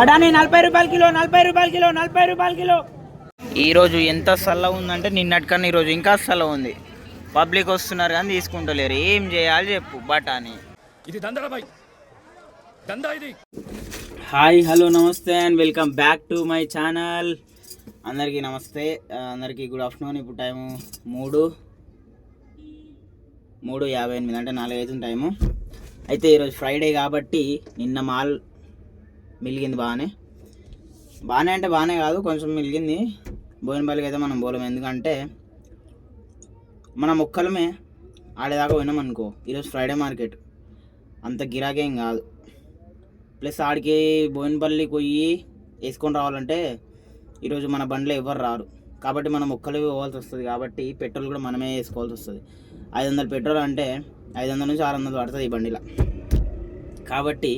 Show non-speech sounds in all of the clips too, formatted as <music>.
బఠానీ నలభై రూపాయల కిలో నలభై రూపాయల కిలో నలభై రూపాయల కిలో. ఈరోజు ఎంత సల్ల ఉందంటే నిన్నటికన్నా ఈరోజు ఇంకా సల్ల ఉంది. పబ్లిక్ వస్తున్నారు కానీ తీసుకుంటలేరు. ఏం చేయాలి చెప్పు బఠానీ. ఇది దందా ఇది. Hi hello namaste and welcome back to my channel. అందరికీ నమస్తే. అందరికీ గుడ్ ఆఫ్టర్నూన్. ఇప్పుడు టైము మూడు. మూడు యాభై ఎనిమిది అంటే నాలుగు అవుతుంది టైము. అయితే ఈరోజు ఫ్రైడే కాబట్టి నిన్న మాల్ మిలిగింది బాగానే. బాగానే అంటే బాగానే కాదు కొంచెం మిలిగింది. బోయినపల్లికి అయితే మనం పోలేం ఎందుకంటే మన మొక్కలమే ఆడేదాకా పోయినాం అనుకో ఈరోజు ఫ్రైడే మార్కెట్. అంత గిరాకేం కాదు. ప్లస్ ఆడికి బోయినపల్లికి పోయి వేసుకొని రావాలంటే ఈరోజు మన బండ్లో ఎవరు రారు. కాబట్టి మనం ఒక్కలే పోవాల్సి వస్తుంది. కాబట్టి పెట్రోల్ కూడా మనమే వేసుకోవాల్సి వస్తుంది. ఐదు వందలు పెట్రోల్ అంటే ఐదు వందల నుంచి ఆరు వందలు పడుతుంది ఈ బండిలో. కాబట్టి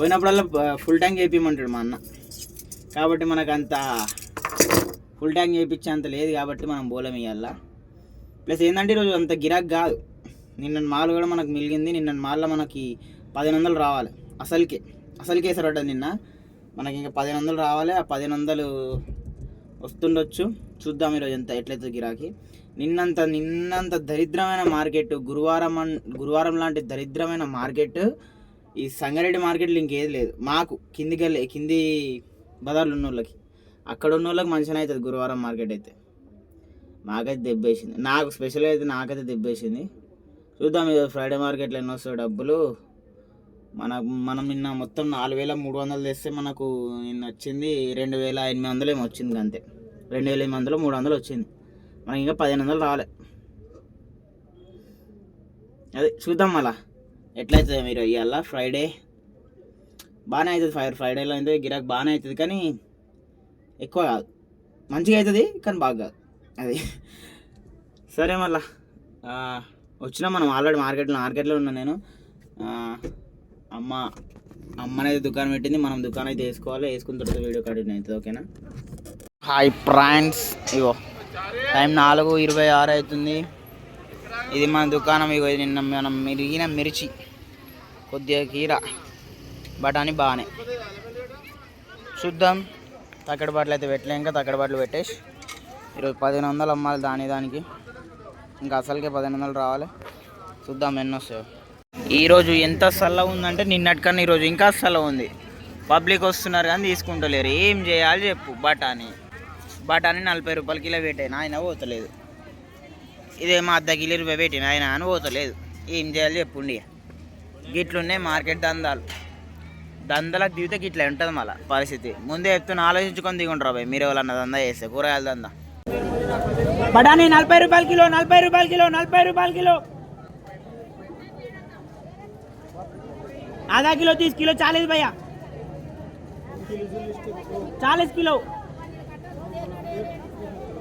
పోయినప్పుడల్లా ఫుల్ ట్యాంక్ చేయించమంటాడు మా అన్న. కాబట్టి మనకు అంత ఫుల్ ట్యాంక్ వేయించే అంత లేదు కాబట్టి మనం బోలం ఇవ్వాలా ప్లస్ ఏంటంటే ఈరోజు అంత గిరాక్ కాదు. నిన్న మాల్ కూడా మనకు మిలిగింది నిన్న మాల్లో మనకి పదిహేను వందలు రావాలి. అసలుకే. అసలుకే సరట నిన్న. మనకి ఇంకా పదిహేను వందలు రావాలి. ఆ పదిహేను వందలు వస్తుండొచ్చు. చూద్దాం ఈరోజు ఎంత ఎట్లయితే గిరాకీ. నిన్నంత నిన్నంత దరిద్రమైన మార్కెట్ గురువారం గురువారం లాంటి దరిద్రమైన మార్కెట్ ఈ సంగారెడ్డి మార్కెట్లో ఇంకేది లేదు. మాకు కిందికి వెళ్ళి కింది బజార్లు ఉన్న వాళ్ళకి అక్కడ ఉన్న వాళ్ళకి మంచిగా అవుతుంది గురువారం మార్కెట్ అయితే. మాకైతే దెబ్బేసింది. నాకు స్పెషల్ అయితే నాకైతే దెబ్బేసింది. చూద్దాం ఇది ఫ్రైడే మార్కెట్లో ఎన్ని వస్తాయి డబ్బులు. మన మనం నిన్న మొత్తం నాలుగు వేల మూడు వందలు తెస్తే మనకు నిన్న వచ్చింది రెండు వేల ఎనిమిది వందలు ఏమో వచ్చింది అంతే. రెండు వేల ఎనిమిది వందలు మూడు వందలు వచ్చింది. మనకి ఇంకా పదిహేను వందలు రాలే. అదే చూద్దాం మళ్ళా. ఎట్లయితుంది మీరు ఇవాళ ఫ్రైడే బాగానే అవుతుంది ఫైర్ ఫ్రైడేలో అయితే గిరాక్ బాగానే అవుతుంది కానీ ఎక్కువ కాదు. మంచిగా అవుతుంది కానీ బాగా కాదు. అది. సరే మళ్ళా. వచ్చినా మనం ఆల్రెడీ మార్కెట్లో మార్కెట్లో ఉన్నా నేను. అమ్మ అమ్మనైతే దుకాణం పెట్టింది. మనం దుకాణం అయితే వేసుకోవాలి. వేసుకున్న తర్వాత వీడియో కంటిన్యూ అవుతుంది ఓకేనా? హాయ్ ప్రాన్స్ ఇగో టైం నాలుగు ఇరవై ఆరు అవుతుంది. ఇది మన దుకాణం ఇగో ఇది నిన్న మనం మిరిగిన మిర్చి. కొద్దిగా కీర బఠానీ బాగానే. చూద్దాం. తక్కడ బట్టలు అయితే పెట్టలే ఇంకా తక్కడ బట్టలు పెట్టేసి. ఈరోజు పదిహేను వందలు అమ్మాలి దాని దానికి. ఇంకా అసలుకే పదిహేను వందలు రావాలి. చూద్దాం ఎన్ని వస్తాయో. ఈరోజు ఎంత చల్ల ఉందంటే నిన్నటికన్నా ఈరోజు ఇంకా సల్ల ఉంది. పబ్లిక్ వస్తున్నారు కానీ తీసుకుంటలేరు. ఏం చేయాలి చెప్పు బఠానీ. బఠానీ నలభై రూపాయల కిలో పెట్టాను ఆయన పోతలేదు. ఇదేమో అర్ధ కిలో రూపాయ పెట్టిన ఆయన అని పోతలేదు ఏం చేయాలి చెప్పుండి గిట్లున్నాయి మార్కెట్ దందాలు దందలకు దిగితే గిట్లా ఉంటుంది మళ్ళీ పరిస్థితి ముందే చెప్తున్నా ఆలోచించుకొని దిగుంటారు బాయ్ మీరు ఎవరన్నా దందా చేస్తే కూరగాయల దందా బఠానీ నలభై రూపాయల కిలో నలభై రూపాయల కిలో నలభై రూపాయల కిలో आधा किलो तीस किलो चालीस भैया चालीस किलो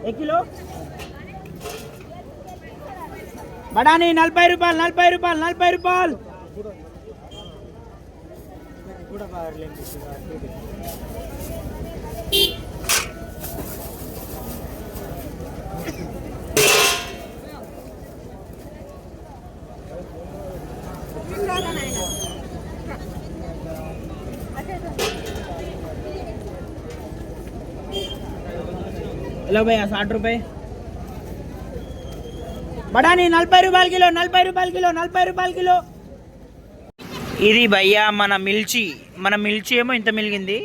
एक किलो బఠానీ నలభై రూపాయలు నలభై రూపాయలు నలభై రూపాయలు హలో భయ్యా సాठ రూపాయి బఠానీ నలభై రూపాయల కిలో నలభై రూపాయల కిలో నలభై రూపాయల కిలో. ఇది భయ్యా మన మిల్చి. మన మిల్చి ఏమో ఇంత మిలిగింది.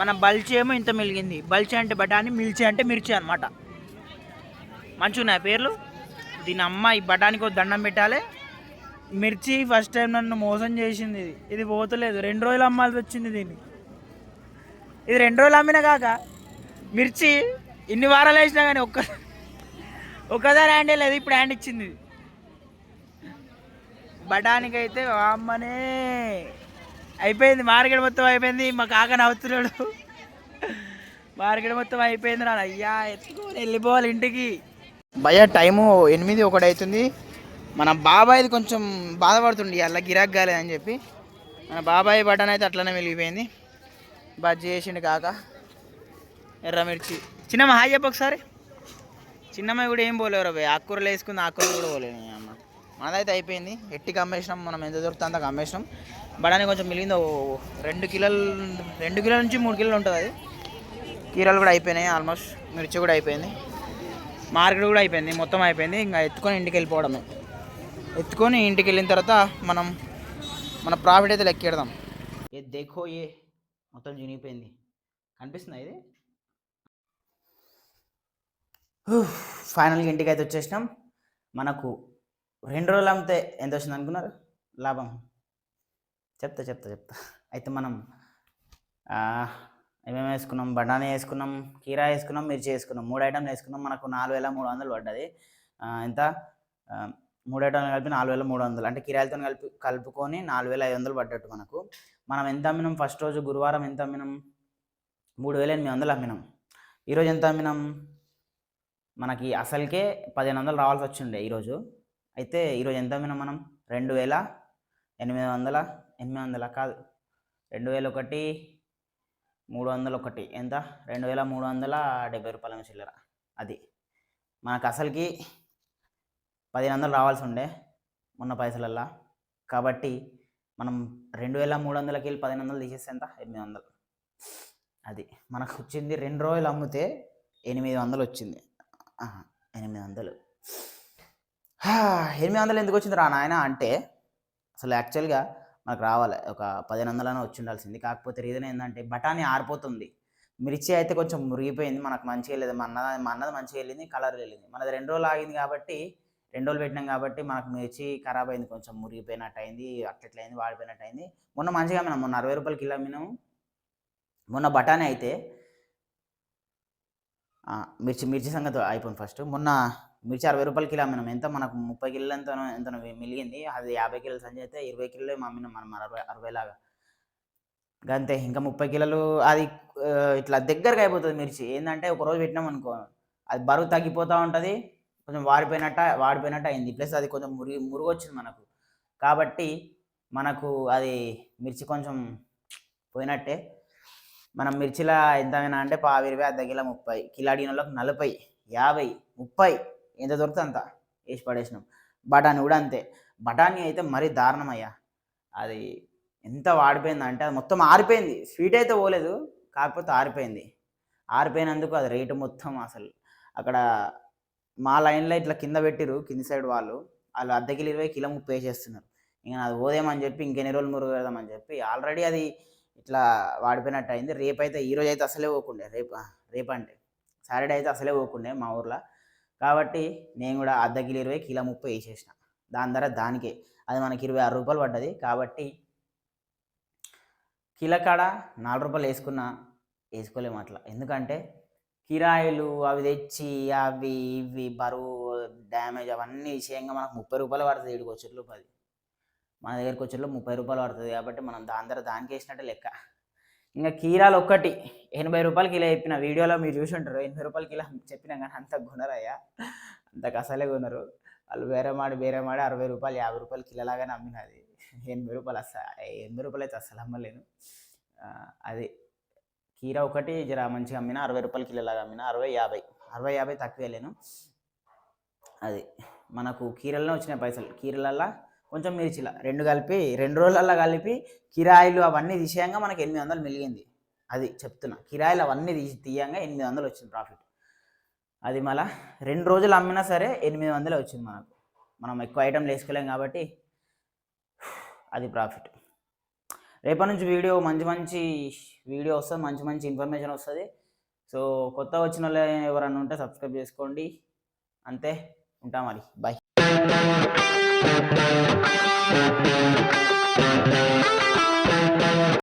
మన బల్చి ఏమో ఇంత మిలిగింది. బల్చి అంటే బఠానీ మిల్చి అంటే మిర్చి అనమాట మంచిగా పేర్లు? దీని అమ్మ ఈ బఠానీకి దండం పెట్టాలి. మిర్చి ఫస్ట్ టైం నన్ను మోసం చేసింది ఇది. ఇది పోతలేదు. రెండు రోజులు అమ్మాల్సి వచ్చింది దీన్ని. ఇది రెండు రోజులు అమ్మినా కాక మిర్చి ఇన్ని వారాలు వేసినా కానీ ఒక్క ఒకసారి హ్యాండ్ లేదు ఇప్పుడు హ్యాండ్ ఇచ్చింది. ఇది అయితే అమ్మనే అయిపోయింది మార్కెట్ మొత్తం అయిపోయింది మా కాక నవ్వుతున్నాడు. మార్కెట్ మొత్తం అయిపోయింది రా అయ్యా ఎత్తుకొని వెళ్ళిపోవాలి ఇంటికి. భయ టైము ఎనిమిది ఒకటి అవుతుంది మన బాబాయ్ది కొంచెం బాధపడుతుండే అలా గిరాక్ కాలేదని చెప్పి. మన బాబాయ్ బటన్ అయితే అట్లనే వెలిగిపోయింది బజ్జీ చేసిండు కాక. ఎర్రమిర్చి చిన్నమ్మ హాయ్ చెప్పు ఒకసారి. చిన్నమ్మాయి కూడా ఏం పోలేవు రా ఆకుకూరలు వేసుకుంది ఆకుకూరలు కూడా పోలేదు అమ్మ. మనదైతే అయిపోయింది. ఎట్టికి అమ్మేసినాం మనం ఎంత దొరుకుతుందో అంత అమ్మేసినాం బడాని కొంచెం మిగిలింది ఓ రెండు కిలోలు రెండు కిలోల నుంచి మూడు కిలోలు ఉంటుంది అది. కీరాలు కూడా అయిపోయినాయి ఆల్మోస్ట్ మిర్చి కూడా అయిపోయింది. మార్కెట్ కూడా అయిపోయింది మొత్తం అయిపోయింది. ఇంకా ఎత్తుకొని ఇంటికి వెళ్ళిపోవడమే. ఎత్తుకొని ఇంటికి వెళ్ళిన తర్వాత మనం మన ప్రాఫిట్ అయితే లెక్కెడదాం. ఏ దేఖో ఏ మొత్తం చినిగిపోయింది. కనిపిస్తుందా ఇది? ఫైనల్గా ఇంటికి అయితే వచ్చేసినాం. మనకు రెండు రోజులు అమ్మితే ఎంత వచ్చింది అనుకున్నారు? లాభం. చెప్తా చెప్తా చెప్తా. అయితే మనం ఏమేమి వేసుకున్నాం? బఠానీ వేసుకున్నాం కీరా వేసుకున్నాం మిర్చి వేసుకున్నాం. మూడు ఐటమ్లు వేసుకున్నాం. మనకు నాలుగు వేల మూడు వందలు పడ్డది. ఎంత? మూడు ఐటమ్లు కలిపి నాలుగు వేల మూడు వందలు. అంటే కిరాయిలతో కలిపి కలుపుకొని నాలుగు వేల ఐదు వందలు పడ్డట్టు మనకు. మనం ఎంత అమ్మినాం? ఫస్ట్ రోజు గురువారం ఎంత అమ్మినాం? మూడు వేల ఎనిమిది వందలు అమ్మినాం. ఈరోజు ఎంత అమ్మినాం? మనకి అసలుకే పదిహేను వందలు రావాల్సి వచ్చిండే ఈరోజు. అయితే ఈరోజు ఎంత అమ్మినాం మనం? రెండు వేల? ఎనిమిది వందల? ఎనిమిది వందల కాదు. రెండు వేల ఒకటి మూడు వందలు ఒకటి ఎంత? రెండు వేల మూడు వందల డెబ్బై రూపాయల చిల్లర అది. మనకు అసలుకి పదిహేను వందలు రావాల్సి ఉండే మొన్న పైసలల్లా. కాబట్టి మనం రెండు వేల మూడు వందలకి వెళ్ళి పదిహేను వందలు తీసేస్తే ఎంత? ఎనిమిది వందలు. అది. మనకు వచ్చింది రెండు రోజులు అమ్మితే ఎనిమిది వందలు వచ్చింది ఎనిమిది వందలు. <sighs> ఎనిమిది వందలు ఎందుకు వచ్చింది రా నాయన అంటే అసలు యాక్చువల్గా మనకు రావాలి ఒక పదిహేను వందలనే వచ్చి ఉండాల్సింది. కాకపోతే రీజన్ ఏంటంటే బఠానీ ఆరిపోతుంది. మిర్చి అయితే కొంచెం మురిగిపోయింది మనకు మంచిగా లేదు మన అన్నది మా అన్నది మంచిగా వెళ్ళింది కలర్ వెళ్ళింది. మనది రెండు రోజులు ఆగింది కాబట్టి రెండు రోజులు పెట్టినాం కాబట్టి మనకు మిర్చి ఖరాబ్ అయింది కొంచెం మురిగిపోయినట్టు అయింది అట్లట్లయింది వాడిపోయినట్టు అయింది. మొన్న మంచిగా మనం మొన్న అరవై రూపాయలు కిలో అమ్మినాము మొన్న బఠానీ అయితే మిర్చి మిర్చి సంగతి అయిపోయింది ఫస్ట్ మొన్న మిర్చి అరవై రూపాయల కిలో అమ్మినాం. ఎంత? మనకు ముప్పై కిలో ఎంత ఎంత మిలిగింది. అది యాభై కిలోల సంచి అయితే ఇరవై కిలోలే అమ్మినాం మనం అరవై అరవై లాగా. అంతే ఇంకా ముప్పై కిలోలు అది ఇట్లా దగ్గరగా అయిపోతుంది మిర్చి. ఏంటంటే ఒక రోజు పెట్టినాం అనుకో అది బరువు తగ్గిపోతూ ఉంటుంది. కొంచెం వాడిపోయినట్ట వాడిపోయినట్టు అయింది. ప్లస్ అది కొంచెం మురిగి మురుగు వచ్చింది మనకు. కాబట్టి మనకు అది మిర్చి కొంచెం పోయినట్టే. మనం మిర్చిల ఎంతమైనా అంటే పావు ఇరవై అర్ధ కిలో ముప్పై కిలో అడిగిన వాళ్ళకి నలభై యాభై ముప్పై ఎంత దొరికితే అంత వేసి పడేసినాం. బఠానీ కూడా అంతే. బఠానీ అయితే మరీ దారుణం అయ్యా. అది ఎంత వాడిపోయింది అంటే అది మొత్తం ఆరిపోయింది. స్వీట్ అయితే పోలేదు కాకపోతే ఆరిపోయింది. ఆరిపోయినందుకు అది రేటు మొత్తం అసలు అక్కడ మా లైన్లో ఇట్లా కింద పెట్టిరు కింది సైడ్ వాళ్ళు. వాళ్ళు అర్ధ కిలో ఇరవై కిలో ముప్పై వేసేస్తున్నారు. ఇంకా అది పోదేమని చెప్పి ఇంకెన్ని రోజులు మురుగు పెడదామని చెప్పి ఆల్రెడీ అది ఇట్లా వాడిపోయినట్టు అయింది రేపు అయితే ఈరోజు అయితే అసలే పోకుండే. రేపు రేపు అంటే సాటర్డే అయితే అసలే పోకుండే మా ఊర్లో. కాబట్టి నేను కూడా అర్ధ కిలో ఇరవై కిలో ముప్పై వేసేసిన. దాని ధర దానికే. అది మనకి ఇరవై ఆరు రూపాయలు పడ్డది. కాబట్టి కిలో కాడ నాలుగు రూపాయలు వేసుకున్నా వేసుకోలేము అట్లా. ఎందుకంటే కిరాయిలు అవి తెచ్చి అవి ఇవి బరువు డ్యామేజ్ అవన్నీ విషయంగా మనకు ముప్పై రూపాయలు పడుతుంది ఏడుకు వచ్చేట్లు పది మన దగ్గరికి వచ్చేలో ముప్పై రూపాయలు పడుతుంది కాబట్టి మనం దాని ధర దానికి వేసినట్టే లెక్క. ఇంకా కీరాలు ఒక్కటి ఎనభై రూపాయలు కిలో చెప్పిన వీడియోలో మీరు చూసి ఉంటారు ఎనభై రూపాయలు కిలో చెప్పినా కానీ అంత కొనరయ్యా అంతకు అసలే కొనరు. వాళ్ళు వేరే మాడి వేరే మాడి అరవై రూపాయలు యాభై రూపాయలు కిలోలాగానే అమ్మినది. ఎనభై రూపాయలు అస్సలు ఎనభై రూపాయలు అయితే అస్సలు అమ్మలేను. అది కీర ఒకటి జర మంచిగా అమ్మిన అరవై రూపాయలు కిలోలాగా అమ్మిన అరవై యాభై. అరవై యాభై తక్కువ లేను. అది మనకు కీరల్లో వచ్చిన పైసలు. కీరలల్లా కొంచెం మిర్చిల రెండు కలిపి రెండు రోజులల్లో కలిపి కిరాయిలు అవన్నీ తీసేయంగా మనకి ఎనిమిది వందలు మిలిగింది అది చెప్తున్నా. కిరాయిలు అవన్నీ తీసి తీయంగా ఎనిమిది వందలు వచ్చింది ప్రాఫిట్ అది మళ్ళా రెండు రోజులు అమ్మినా సరే ఎనిమిది వందలే వచ్చింది మనకు. మనం ఎక్కువ ఐటెంలు వేసుకోలేం కాబట్టి అది ప్రాఫిట్ రేపటి నుంచి వీడియో మంచి మంచి వీడియో వస్తుంది మంచి మంచి ఇన్ఫర్మేషన్ వస్తుంది. సో కొత్త వచ్చిన వాళ్ళు ఎవరన్నా ఉంటే సబ్స్క్రైబ్ చేసుకోండి. అంతే ఉంటాం మరి. Bye Thank you.